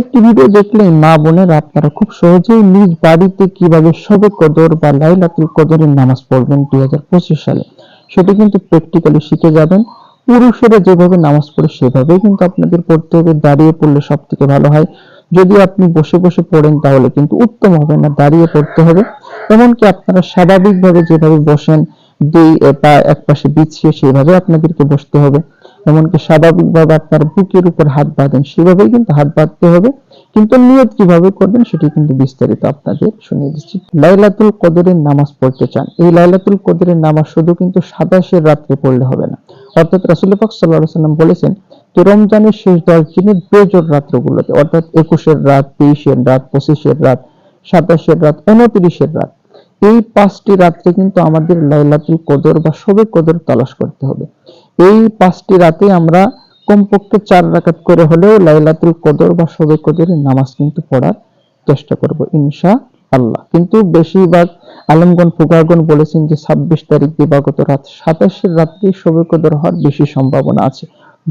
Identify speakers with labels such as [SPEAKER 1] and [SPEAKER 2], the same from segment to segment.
[SPEAKER 1] একটি ভিডিও দেখলে মা বোনেরা আপনারা খুব সহজেই নিজ বাড়িতে কীভাবে সবে কদর বা লাইলাতুল কদরের নামাজ পড়বেন দুই হাজার পঁচিশ সালে, সেটা কিন্তু প্র্যাকটিক্যালি শিখে যাবেন। পুরুষেরা যেভাবে নামাজ পড়ে সেভাবেই কিন্তু আপনাদের পড়তে হবে। দাঁড়িয়ে পড়লে সব থেকে ভালো হয়। যদি আপনি বসে বসে পড়েন তাহলে কিন্তু উত্তম হবে না, দাঁড়িয়ে পড়তে হবে। এমনকি আপনারা স্বাভাবিকভাবে যেভাবে বসেন, দুই পা এক পাশে বিছিয়ে সেভাবে আপনাদেরকে বসতে হবে। এমনকি স্বাভাবিকভাবে আপনার বুকের উপর হাত বাঁধেন, সেভাবেই কিন্তু হাত বাঁধতে হবে। কিন্তু নিয়ত কীভাবে করবেন সেটি কিন্তু বিস্তারিত আপনাদের শুনিয়ে দিচ্ছি। লাইলাতুল কদরের নামাজ পড়তে চান, এই লাইলাতুল কদরের নামাজ শুধু কিন্তু সাতাশের রাত্রে পড়লে হবে না। অর্থাৎ রাসুল পাক সাল্লাহ সাল্লাম বলেছেন যে, রমজানের শেষ দশ দিনের বেজোর রাত্রগুলোতে, অর্থাৎ একুশের রাত তেইশের রাত, পঁচিশের রাত, সাতাশের রাত, উনত্রিশের রাত, এই পাঁচটি রাত্রে কিন্তু আমাদের লাইলাতুল কদর বা শবে কদর তালাশ করতে হবে। এই পাঁচটি রাতে আমরা কমপক্ষে চার রাকাত করে হলেও লাইলাতুল কদর বা শবে কদরের নামাজ কিন্তু পড়ার চেষ্টা করব ইনশা আল্লাহ কিন্তু বেশিরভাগ আলমগণ ফুকারগণ বলেছেন যে ছাব্বিশ তারিখ দিবাগত রাত, সাতাশের রাত্রে শবে কদর হওয়ার বেশি সম্ভাবনা আছে।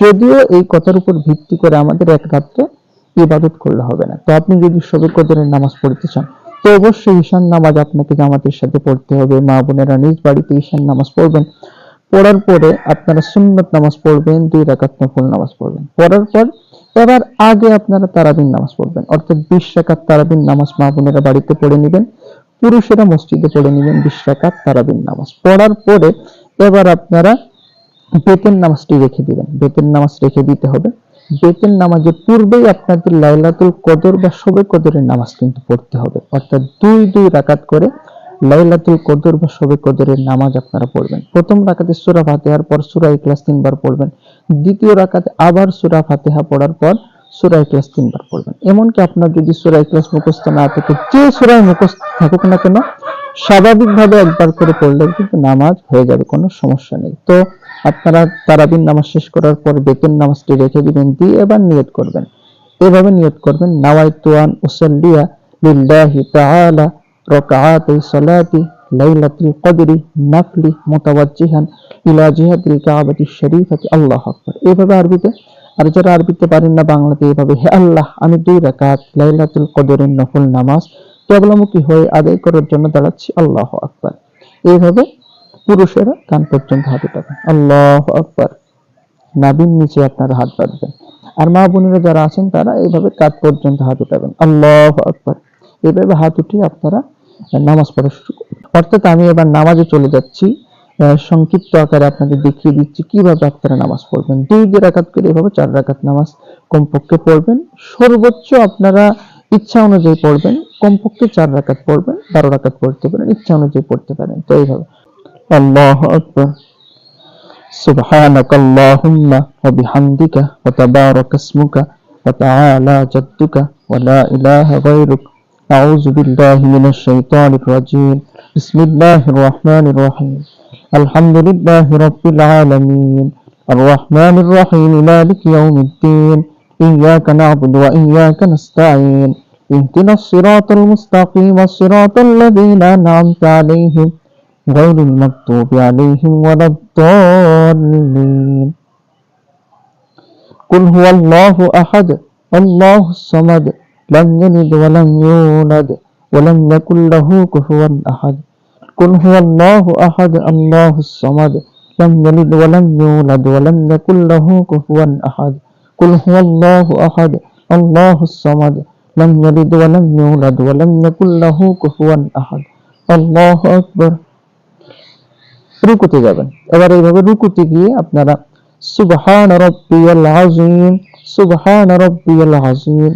[SPEAKER 1] যদিও এই কথার উপর ভিত্তি করে আমাদের এক রাত্রে ইবাদত করলে হবে না। তো আপনি যদি শবে কদরের নামাজ পড়তে চান, তো অবশ্যই ঈশান নামাজ আপনাকে জামাতের সাথে পড়তে হবে। মা বোনেরা নিজ বাড়িতে ঈশান নামাজ পড়বেন। পড়ার পরে আপনারা সুন্নত নামাজ পড়বেন, দুই রাকাত নফল নামাজ পড়বেন। পড়ার পর এবার আগে আপনারা তারাবিন নামাজ পড়বেন। অর্থাৎ বিশ রাকাত তারাবিন নামাজ মা বোনেরা বাড়িতে পড়ে নেবেন, পুরুষেরা মসজিদে পড়ে নেবেন বিশ রাকাত তারাবিন নামাজ। পড়ার পরে এবার আপনারা বেতের নামাজটি রেখে দিবেন। বেতের নামাজ রেখে দিতে হবে। বেতের নামাজের পূর্বেই আপনাদের লাইলাতুল কদর বা শবে কদরের নামাজ কিন্তু পড়তে হবে। অর্থাৎ দুই দুই রাকাত করে লাইলাতুল কদর বা শবে কদরের নামাজ আপনারা পড়বেন। প্রথম রাকাতে সূরা ফাতিহার পর সূরা ইখলাস তিনবার পড়বেন। দ্বিতীয় রাকাতে আবার সূরা ফাতিহা পড়ার পর সূরা ইখলাস তিনবার পড়বেন। এমনকি আপনার যদি সূরা ইখলাস মুখস্থ না থাকে, যে সূরায় মুখস্থ থাকুক না কেন, স্বাভাবিকভাবে একবার করে পড়লেও কিন্তু নামাজ হয়ে যাবে, কোনো সমস্যা নেই। তো আপনারা তারাবিন নামাজ শেষ করার পর বেতন নামাজটি রেখে দিবেন, দিয়ে এবার নিয়ত করবেন। এভাবে নিয়ত করবেন নাওয়াইতু আন উসাল্লিয়া লিল্লাহি তাআলা রাকাআতাই সালাতি লাইলাতুল কদরি নাফলি মুতাওয়াজ্জিহান ইলা জিহাতিল কাবাতি শরীফাতি আল্লাহু আকবার এভাবে আরবিতে আর যারা আরবিতে পারেন না বাংলাতে এভাবে, হে আল্লাহ, আমি দুই রাকাত লাইলাতুল কদরের নফল নামাজ কেবলামুখী হয়ে আদায় করার জন্য দাঁড়াচ্ছি, আল্লাহ আকবার। এইভাবে পুরুষেরা কান পর্যন্ত হাত উঠাবেন আল্লাহ আকবার। নাবির নিচে আপনারা হাত বাঁধবেন। আর মা বোনেরা যারা আছেন, তারা এইভাবে কাত পর্যন্ত হাত উঠাবেন আল্লাহ আকবার। এইভাবে হাত উঠিয়ে আপনারা নামাজ পড়া শুরু করবেন অর্থাৎ আমি এবার নামাজে চলে যাচ্ছি আহ, সংক্ষিপ্ত আকারে আপনাদের দেখিয়ে দিচ্ছি কিভাবে আপনারা নামাজ পড়বেন দুই দুই রাকাত করে এভাবে চার রাকাত নামাজ কমপক্ষে পড়বেন সর্বোচ্চ আপনারা ইচ্ছা অনুযায়ী পড়বেন কমপক্ষে চার রাকাত পড়বেন বারো রাকাত পড়তে পারেন ইচ্ছা অনুযায়ী পড়তে পারেন তো এইভাবে আল্লাহ আকবার سبحانك اللهم وبحمدك وتبارك اسمك وتعالى جدك ولا إله غيرك أعوذ بالله من الشيطان الرجيم. بسم الله الرحمن الرحيم. الحمد لله رب العالمين. الرحمن الرحيم مالك يوم الدين. إياك نعبد وإياك نستعين. اهدنا الصراط المستقيم صراط الذين أنعمت عليهم غير المغضوب عليهم ولا الضالين. قل هو الله أحد الله الصمد. لم يلد ولم يولد ولم يكن له كفوا أحد قل هو الله أحد الله الصمد لم يلد ولم يولد ولم يكن له كفوا أحد قل هو الله أحد الله الصمد لم يلد ولم يولد ولم يكن له كفوا أحد الله أكبر রুকুতে যাবেন এবার এইভাবে রুকুতে গিয়ে আপনারা সুবহান রাব্বিয়াল আযীম সুবহান রাব্বিয়াল আযীম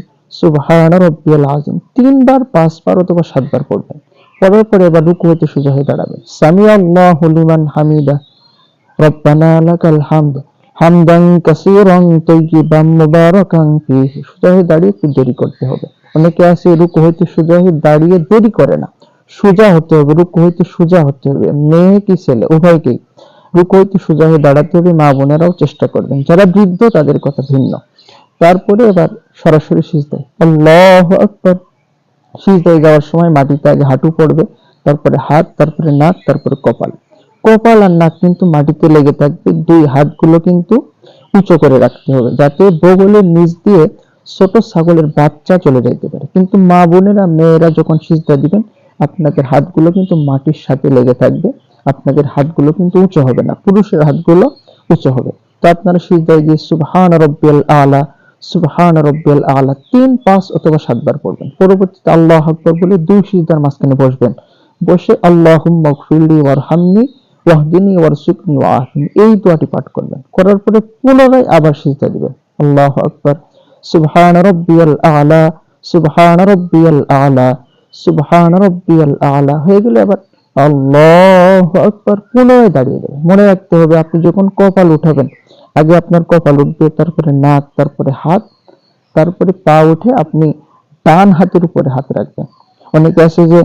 [SPEAKER 1] রাব্বিয়াল আযীম। তিনবার, পাঁচবার অথবা সাতবার পড়বেন। পড়ার পরে এবার রুকু হতে সোজা হয়ে সামি আল্লাহু হামিদা। রব্বানা লাকাল হামদ। হামদান মুবারাকান। সোজা হয়ে দাঁড়িয়ে একটু দেরি করতে হবে। অনেকে আছে, রুকু হইতে সোজা হয়ে দাঁড়িয়ে দেরি করে না। সোজা হতে হবে, রুকু হইতে সোজা হতে হবে। মেয়ে কি ছেলে? উভয়কেই রুকু হইতে সোজা হয়ে দাঁড়াতে হবে, মা বোনেরাও চেষ্টা করবেন। যারা বৃদ্ধ, তাদের কথা ভিন্ন। তারপরে এবার সরাসরি সিজদায়। আল্লাহ আকবার। সিজদায় যাওয়ার সময় মাটিতে আগে হাঁটু পড়বে, তারপরে হাত, তারপরে নাক, তারপরে কপাল। কপাল আর নাক কিন্তু মাটিতে লেগে থাকবে, দুই হাতগুলো কিন্তু উঁচু করে রাখতে হবে, যাতে বগলের নিচ দিয়ে ছোট ছাগলের বাচ্চা চলে যাইতে পারে। কিন্তু মা বোনেরা, মেয়েরা যখন সিজদা দিবেন, আপনাদের হাতগুলো কিন্তু মাটির সাথে লেগে থাকবে, আপনাদের হাতগুলো কিন্তু উঁচু হবে না, পুরুষের হাতগুলো উঁচু হবে। তো আপনারা সিজদায় গিয়ে সুবহান রব্বিয়াল আলা সুবহান রব্বিয়াল আলা, তিন, পাঁচ অথবা সাতবার পড়বেন। পরবর্তীতে আল্লাহ আকবর বলে দুই সিজদার মাঝখানে বসবেন। বসে আল্লাহুম্মা গফিরলি ওয়ারহামনি, ওয়াহদিনী ওয়ারসুকনি ওয়াহদিনী এই দোয়াটি পাঠ করবেন। করার পরে পুনরায় আবার সিজদা দিবেন। আল্লাহ আকবার। সুবহান রব্বিয়াল আলা, সুবহান রব্বিয়াল আলা, সুবহান রব্বিয়াল আলা হয়ে গেলে আবার আল্লাহ আকবার পুনরায় দাঁড়িয়ে যাবে মনে রাখতে হবে, আপনি যখন কপাল উঠাবেন আগে আপনার কপাল উঠবে তারপরে নাক তারপরে হাত তারপরে পা উঠে আপনি ডান হাতের উপরে হাত রাখবেন। অনেকে আছে যে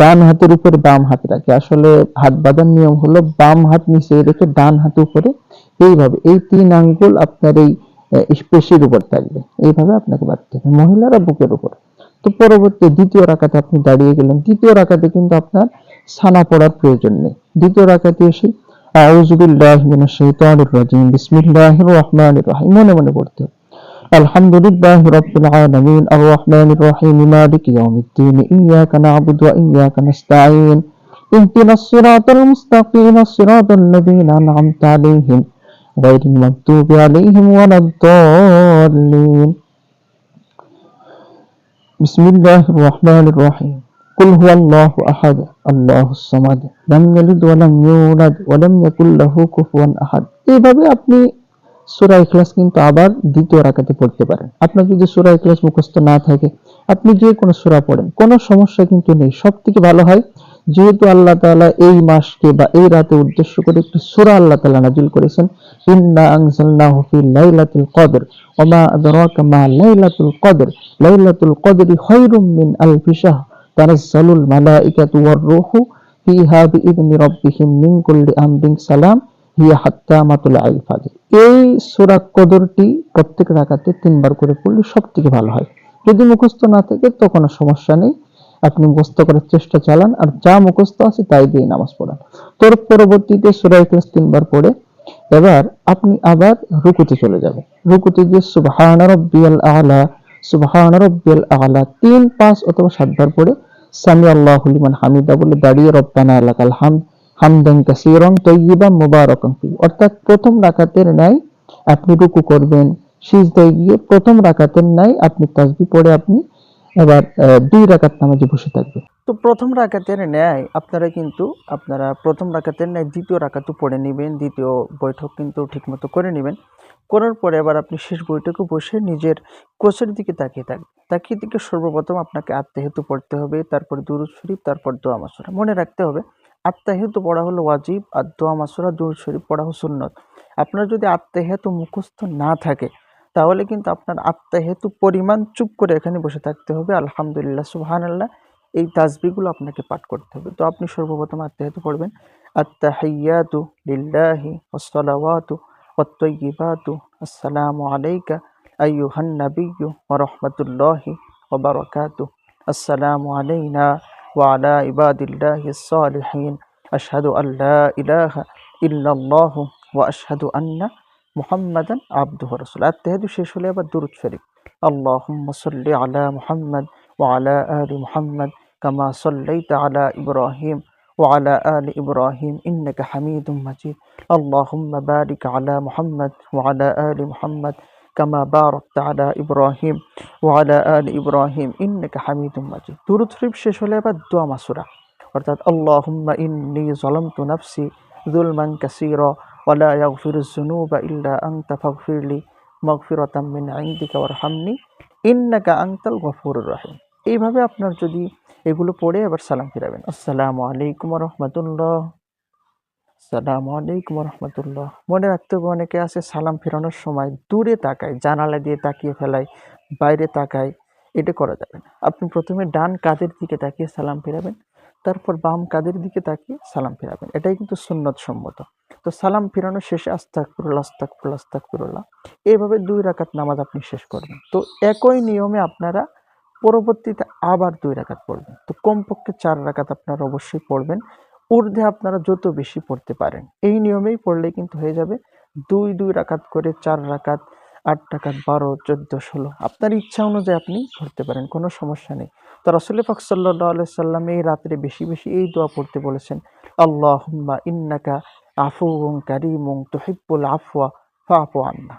[SPEAKER 1] ডান হাতের উপরে বাম হাত রাখে। আসলে হাত বাঁধার নিয়ম হলো বাম হাত নিচে রেখে ডান হাত উপরে। এইভাবে এই তিন আঙ্গুল আপনার এই আহ, পেশির উপর থাকবে। এইভাবে আপনাকে বাঁধতে হবে মহিলারা বুকের উপর। তো পরবর্তী দ্বিতীয় রাকাতে আপনি দাঁড়িয়ে গেলেন। দ্বিতীয় রাকাতে কিন্তু আপনার সানা পড়ার প্রয়োজন নেই। দ্বিতীয় রাকাতে এসে আউযু বিল্লাহি মিনাশ শাইতানির রাজিম বিসমিল্লাহির রহমানির রহিম মনে মনে পড়তে হবে الحمد لله رب العالمين الرحمن الرحيم مالك يوم الدين إياك نعبد وإياك نستعين اهدنا الصراط المستقيم صراط الذين أنعمت عليهم غير المغضوب عليهم ولا الضالين بسم الله الرحمن الرحيم قل هو الله أحد, الله الصمد, لم يلد ولم يولد ولم يكن له كفوا أحد۔ আহাদ أبني সুরা সূরা ইখলাস কিন্তু আবার দ্বিতীয় রাখাতে পড়তে পারেন। আপনার যদি সুরা ইখলাস মুখস্থ না থাকে, আপনি যে কোনো সুরা পড়েন, কোনো সমস্যা কিন্তু নেই। সব থেকে ভালো হয়, যেহেতু আল্লাহ তালা এই মাসকে বা এই রাতে উদ্দেশ্য করে একটি সুরা আল্লাহ তালা নাজিল করেছেন, ইন্না আনজালনাহু ফি লাইলাতুল কদর, ওয়া মা মা লাইলাতুল কদর, লাইলাতুল কদরি খায়রুম মিন আলফি শাহর। তানাজ্জালুল মালাইকাতু ওয়ার রূহু ফিহা বিইذনি রাব্বিহিম মিন কুল্লি আমরিন সালাম হিয়া হাত্তা মাতুল আইল ফাজর এই সূরা কদরটি প্রত্যেক রাকাতে তিনবার করে পড়লে সব থেকে ভালো হয়। যদি মুখস্থ না থাকে তো কোনো সমস্যা নেই। আপনি মুখস্থ করার চেষ্টা চালান, আর যা মুখস্থ আছে তাই দিয়ে নামাজ পড়ান। তোর পরবর্তীতে সূরা ইখলাস তিনবার পড়ে, এবার আপনি আবার রুকুতে চলে যাবেন। রুকুতে গিয়ে সুবহান রাব্বিয়াল আলা সুবহান আলা, তিন পাঁচ অথবা সাতবার পড়ে সামি আল্লাহ লিমান হামিদা বলে দাঁড়িয়ে রব্বানা আলাকাল হাম হামদান কাসিরং তাইয়িবান মুবারাকান অর্থাৎ প্রথম রাকাতের ন্যায় আপনি রুকু করবেন, সিজদায় গিয়ে প্রথম রাকাতের ন্যায় আপনি তাসবিহ পড়ে আপনি এবার দুই রাকাত নামাজে বসে থাকবে।
[SPEAKER 2] তো প্রথম রাকাতের ন্যায় আপনারা কিন্তু, আপনারা প্রথম রাকাতের ন্যায় দ্বিতীয় রাকাতও পড়ে নেবেন, দ্বিতীয় বৈঠক কিন্তু ঠিকমতো করে নেবেন। করার পরে আবার আপনি শেষ বৈঠকে বসে নিজের কোচের দিকে তাকিয়ে থাকবেন। তাকিয়ে দিকে সর্বপ্রথম আপনাকে আত্মাহেতু পড়তে হবে, তারপর দুরুদ শরীফ, তারপর দোয়া মাসুরা। মনে রাখতে হবে, আত্মাহেতু পড়া হলো ওয়াজিব আর দোয়া মাসুরা, দুরুদ শরীফ পড়া হলো সুন্নত। আপনার যদি আত্মাহেতু মুখস্থ না থাকে তাহলে কিন্তু আপনার আত্মাহেতু পরিমাণ চুপ করে এখানে বসে থাকতে হবে। আলহামদুলিল্লাহ, সুবহানাল্লাহ, এই তাসবিগুলো আপনাকে পাঠ করতে হবে। তো আপনি সর্বপ্রথম আত্মাহিত পড়বেন। আত্তাহিয়াতু লিল্লাহি ওয়াসসালাওয়াতু ওয়াত্তাইয়িবাতু আসসালামু আলাইকা ওয়া রাহমাতুল্লাহি ওয়া বারাকাতুহু আসসালামু আলাইনা ওয়া আলা ইবাদিল্লাহিস সালিহিন আশহাদু আল্লা ইলাহা ইল্লাল্লাহু ওয়া আশহাদু আন্না মুহাম্মাদান আবদুহু ওয়া রাসূলুহু আত্তাহিয়াতু শেষ হলে আবার দুরূদ শরীফ আল্লাহুম্মা সাল্লি আলা মুহাম্মাদ وعلى آل محمد كما صليت على إبراهيم وعلى آل إبراهيم إنك حميد مجيد اللهم بارك على محمد وعلى آل محمد كما باركت على إبراهيم وعلى آل إبراهيم إنك حميد مجيد দুরূদ শরীফ শেষ হলে আবার দোয়া মাসুরা অর্থাৎ اللهم إني ظلمت نفسي ظلما كثيرا ওয়ালা ইয়াগফিরু যুনুবা ইল্লা আনতা ফাগফিরলি মাগফিরাতাম মিন ইনদিকা ওয়ারহামনি ইন্নাকা আনতাল গফুরুর রহিম এইভাবে আপনার যদি এগুলো পড়ে আবার সালাম ফিরাবেন। আসসালামু আলাইকুম রহমতুল্লাহ সালামু আলাইকুম রহমতুল্লাহ মনে রাখতে হবে অনেকে আছে সালাম ফেরানোর সময় দূরে তাকায়, জানালা দিয়ে তাকিয়ে ফেলায়, বাইরে তাকায়, এটা করা যাবে না। আপনি প্রথমে ডান কাদের দিকে তাকিয়ে সালাম ফেরাবেন, তারপর বাম কাদের দিকে তাকিয়ে সালাম ফেরাবেন। এটাই কিন্তু সুন্নত সম্মত তো সালাম ফিরানোর শেষে আস্তাক ফিরুল্লাহ আস্তাক ফিরুল্লাহ আস্তাক ফিরুল্লাহ এইভাবে দুই রাকাত নামাজ আপনি শেষ করবেন তো একই নিয়মে আপনারা পরবর্তীতে আবার দুই রাকাত পড়বেন। তো কমপক্ষে চার রাকাত আপনারা অবশ্যই পড়বেন। ঊর্ধ্বে আপনারা যত বেশি পড়তে পারেন। এই নিয়মেই পড়লে কিন্তু হয়ে যাবে দুই দুই রাকাত করে চার রাকাত, আট টাকা বারো, চোদ্দ, ষোলো। আপনার ইচ্ছা অনুযায়ী আপনি পড়তে পারেন, কোনো সমস্যা নেই। তো রাসুল পাক সাল্লাহ সাল্লাম এই রাত্রে বেশি বেশি এই দোয়া পড়তে বলেছেন আল্লাহ ইন্নাকা আফু কারিমুং তোহিব্বুল আফওয়া ফাফু আন্না।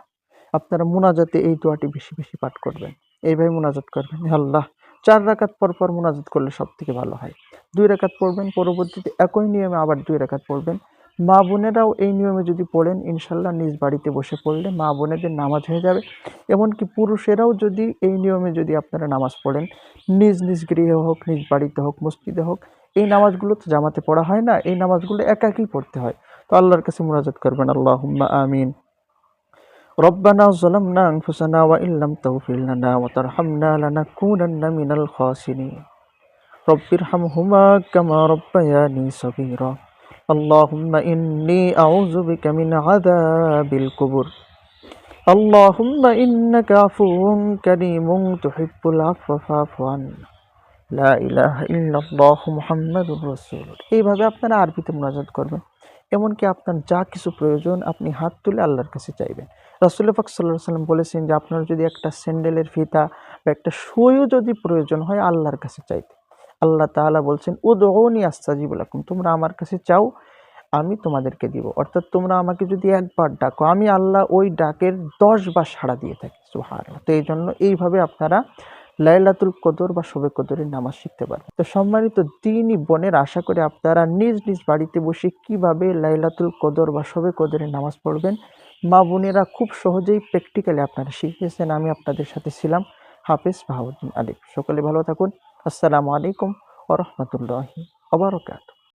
[SPEAKER 2] আপনারা মুনাজাতে এই দোয়াটি বেশি বেশি পাঠ করবেন। এইভাবে মুনাজাত করবেন। আল্লাহ, চার রাকাত পর পর মুনাজাত করলে সব থেকে ভালো হয়। দুই রাকাত পড়বেন, পরবর্তীতে একই নিয়মে আবার দুই রাকাত পড়বেন। মা বোনেরাও এই নিয়মে যদি পড়েন ইনশাল্লাহ নিজ বাড়িতে বসে পড়লে মা বোনেদের নামাজ হয়ে যাবে। এমনকি পুরুষেরাও যদি এই নিয়মে যদি আপনারা নামাজ পড়েন, নিজ নিজ গৃহে হোক, নিজ বাড়িতে হোক, মসজিদে হোক, এই নামাজগুলো তো জামাতে পড়া হয় না, এই নামাজগুলো একাকেই পড়তে হয়। তো আল্লাহর কাছে মুনাজাত করবেন আল্লাহ আমিন ربنا ظلمنا أنفسنا وإن لم تغفر لنا وترحمنا لنكونن من الخاسرين رب ارحمهما كما ربياني صغيرا اللهم إني أعوذ بك من عذاب القبر اللهم إنك عفو كريم تحب العفو فاعف عنا লা ইলাহা ইল্লাল্লাহ মুহাম্মাদুর রাসূল এইভাবে আপনারা আরবিতে মুনাজাত করবেন এমনকি আপনার যা কিছু প্রয়োজন আপনি হাত তুলে আল্লাহর কাছে চাইবেন। রাসূল পাক সাল্লাল্লাহু আলাইহি সাল্লাম বলেছেন যে, আপনার যদি একটা স্যান্ডেলের ফিতা বা একটা সুইও যদি প্রয়োজন হয়, আল্লাহর কাছে চাইতে। আল্লাহ তাআলা বলছেন, উদউনি আস্তাজিব লাকুম, তোমরা আমার কাছে চাও, আমি তোমাদেরকে দিব। অর্থাৎ তোমরা আমাকে যদি একবার ডাকো, আমি আল্লাহ ওই ডাকের দশ বার সাড়া দিয়ে থাকি। সুবহানাল্লাহ। তো এই জন্য এইভাবে আপনারা লাইলাতুল কদর বা শবে কদরের নামাজ শিখতে পারবেন। তো সম্মানিত দিনই বোনের আশা করে আপনারা নিজ নিজ বাড়িতে বসে কীভাবে লাইলাতুল কদর বা শবে কদরের নামাজ পড়বেন, মা বোনেরা খুব সহজেই প্র্যাকটিক্যালি আপনারা শিখিয়েছেন আমি আপনাদের সাথে ছিলাম হাফেজ বাহাউদ্দিন আলিফ সকলে ভালো থাকুন। আসসালামু আলাইকুম ওরহমতুল্লাহি আবরকাত